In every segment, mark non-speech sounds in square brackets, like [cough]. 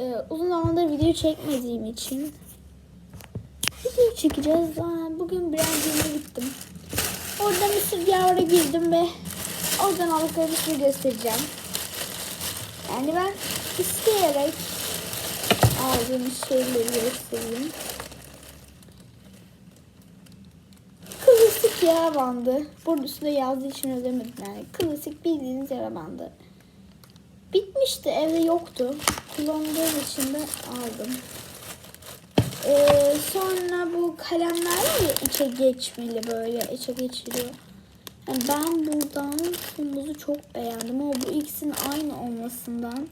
e, uzun zamandır video çekmediğim için video çekeceğiz. Aa, Bugün Brandon'a gittim. Orada Mısır diyarına girdim ve oradan aldıklarımı size göstereceğim. Yani ben isteyerek aldığım şeyleri göstereyim. Klasik yara bandı. Burada üstünde yazdığı için ödemedim yani. Klasik bildiğiniz yara bandı. Bitmişti evde yoktu. Kullandığım için de aldım. Ee, sonra bu kalemler var içe geçmeli böyle içe geçiriyor. Yani ben buradan kırmızı çok beğendim ama bu ikisinin aynı olmasından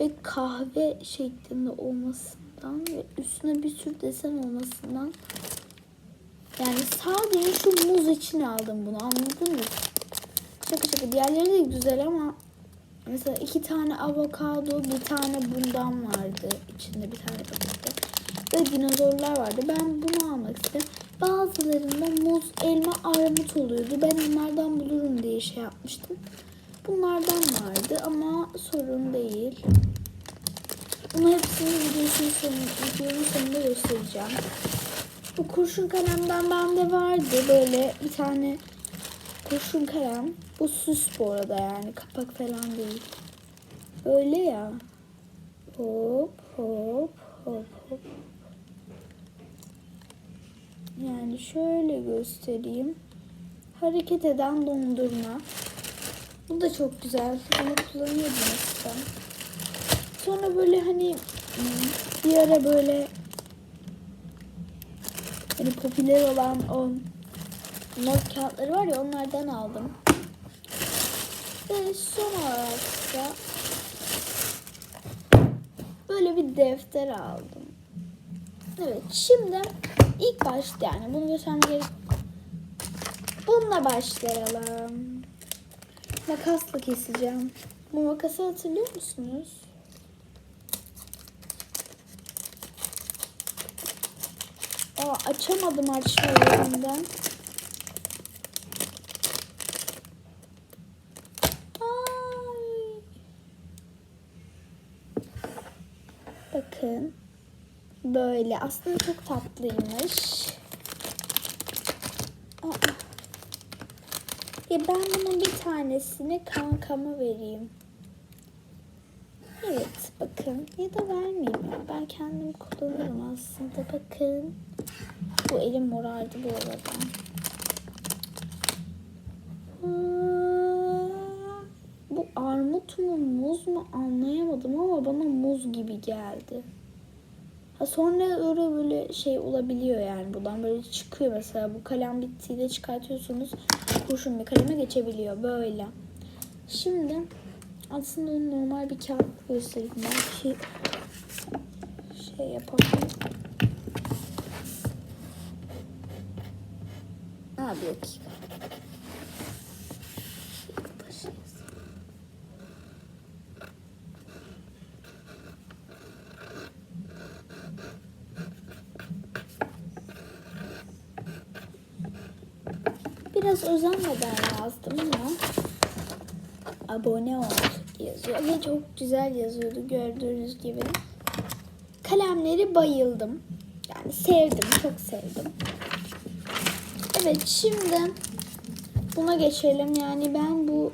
ve kahve şeklinde olmasından ve üstüne bir sürü desen olmasından yani sadece şu muz için aldım bunu anladın mı? Şaka şaka diğerleri de güzel ama mesela iki tane avokado bir tane bundan vardı içinde bir tane pakette ve dinozorlar vardı. Ben bunu almak istedim. Bazılarında muz, elma, armut oluyordu. Ben onlardan bulurum diye şey yapmıştım. Bunlardan vardı ama sorun değil. Bunu hepsini videonun sonunda, videonun sonunda göstereceğim. Bu kurşun kalemden bende vardı böyle bir tane kurşun kalem. Bu süs bu arada yani kapak falan değil. Böyle ya. Hop hop hop hop. Yani şöyle göstereyim. Hareket eden dondurma. Bu da çok güzel. Bunu kullanıyordum eskiden. Sonra böyle hani bir ara böyle hani popüler olan o not kağıtları var ya onlardan aldım. Ve son olarak da böyle bir defter aldım. Evet şimdi ilk başta yani bunu göstermem gerek. Bununla başlayalım. Makasla keseceğim. Bu makası hatırlıyor musunuz? Aa, açamadım açma yerinden. Bakın. Böyle. Aslında çok tatlıymış. Aa. Ya ben bunun bir tanesini kankama vereyim. Evet bakın ya da vermeyeyim. Ben kendim kullanırım aslında bakın. Bu elim morardı bu arada. Aa, Bu armut mu muz mu anlayamadım ama bana muz gibi geldi. Ha sonra öyle böyle şey olabiliyor yani buradan böyle çıkıyor mesela bu kalem bittiğinde çıkartıyorsunuz kurşun bir kaleme geçebiliyor böyle. Şimdi aslında onu normal bir kağıt göstereyim belki şey yapalım. Ha bir dakika. Biraz özenmeden yazdım ama abone ol yazıyor ve çok güzel yazıyordu gördüğünüz gibi. Kalemleri bayıldım. Yani sevdim, çok sevdim. Evet şimdi buna geçelim. Yani ben bu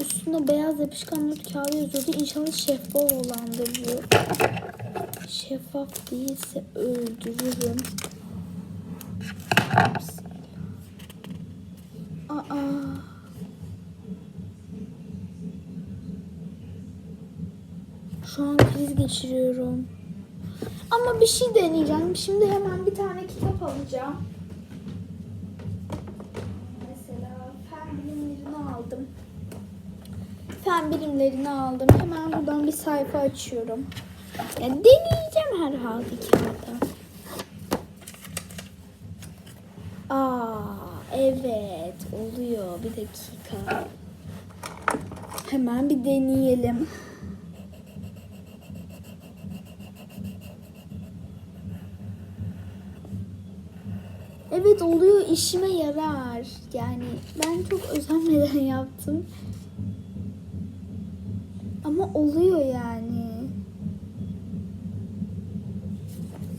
üstünde beyaz yapışkan not kağıdı yazıyordu. İnşallah şeffaf olandır bu. Şeffaf değilse öldürürüm. Aa. Şu an kriz geçiriyorum. Ama bir şey deneyeceğim. Şimdi hemen bir tane kitap alacağım. Mesela fen bilimlerini aldım. Fen bilimlerini aldım. Hemen buradan bir sayfa açıyorum. Ya deneyeceğim herhalde kağıda. Aa, evet oluyor. Bir dakika. Hemen bir deneyelim. Evet oluyor işime yarar. Yani ben çok özenmeden [laughs] yaptım. Ama oluyor yani.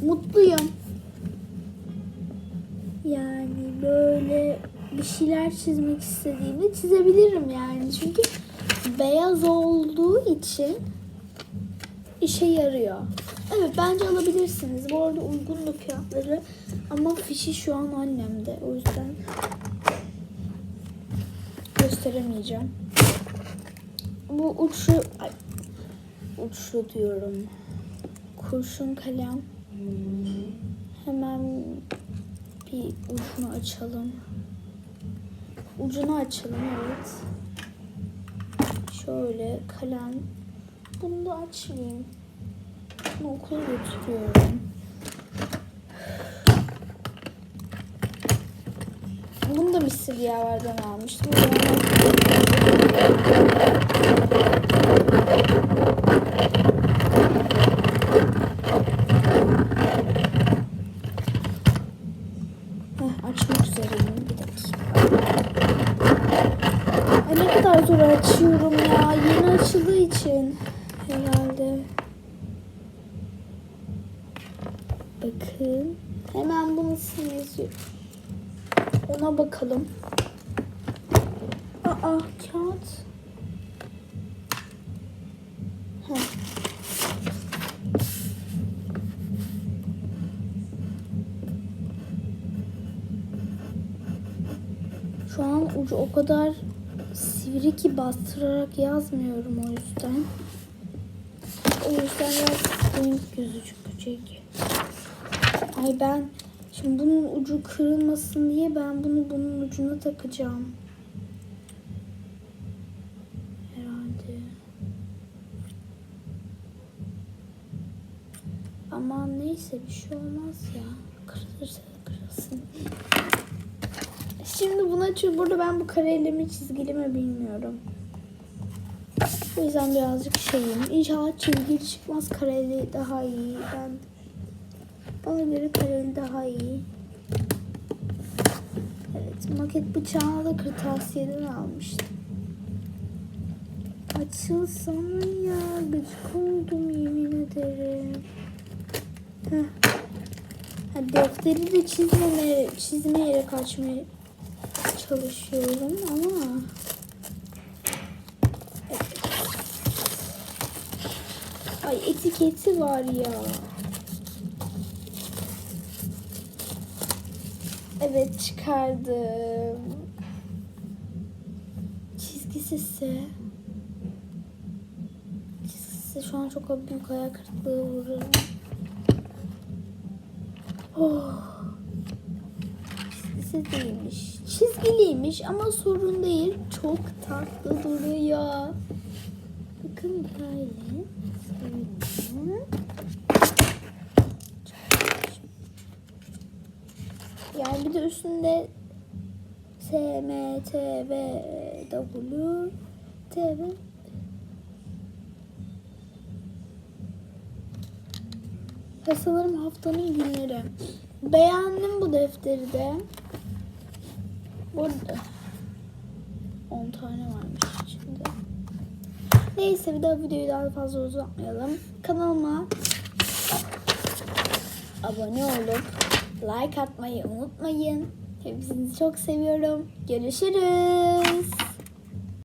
Mutluyum. Yani böyle bir şeyler çizmek istediğimde çizebilirim yani. Çünkü beyaz olduğu için işe yarıyor. Evet bence alabilirsiniz. Bu arada uygun da fiyatları ama fişi şu an annemde. O yüzden gösteremeyeceğim. Bu uçlu ay, uçlu diyorum. Kurşun kalem. Hemen bir ucunu açalım. Ucunu açalım evet. Şöyle kalem. Bunu da açmayayım. Bunu okula götürüyorum. Bunu da Mısır Yaver'den almıştım. O zaman- Heh, açmak üzereyim. Bir dakika. Ne kadar zor açıyorum ya. Yeni açıldığı için herhalde. Bakın. Hemen bunu nasıl. Ona bakalım. Aa kağıt. Heh. Şu an ucu o kadar sivri ki bastırarak yazmıyorum o yüzden. O yüzden biraz renk gözükecek. Ay ben şimdi bunun ucu kırılmasın diye ben bunu bunun ucuna takacağım. Herhalde. Aman neyse bir şey olmaz ya. Kırılırsa da kırılsın. Şimdi buna çünkü burada ben bu kareyle mi çizgili mi bilmiyorum. O yüzden birazcık şeyim. İnşallah çizgili çıkmaz kareli daha iyi. Ben bana göre kareli daha iyi. Evet maket bıçağını da kırtasiyeden almıştım. Açılsana ya gıcık oldum yemin ederim. Heh. Ha, defteri de çizmemeye, çizmeyerek açmaya çalışıyorum ama Ay etiketi var ya. Evet çıkardım. Çizgisi ise çizgisi şu an çok büyük hayal kırıklığı uğradım. Oh. Çizgisi değilmiş. Çizgiliymiş ama sorun değil. Çok tatlı duruyor. Bakın böyle. Böyle. Yani bir de üstünde S, M, T, V, W, T, V. Ve sanırım haftanın günleri. Beğendim bu defteri de. Burada 10 tane varmış içinde. Neyse bir daha videoyu daha fazla uzatmayalım. Kanalıma abone olup like atmayı unutmayın. Hepinizi çok seviyorum. Görüşürüz.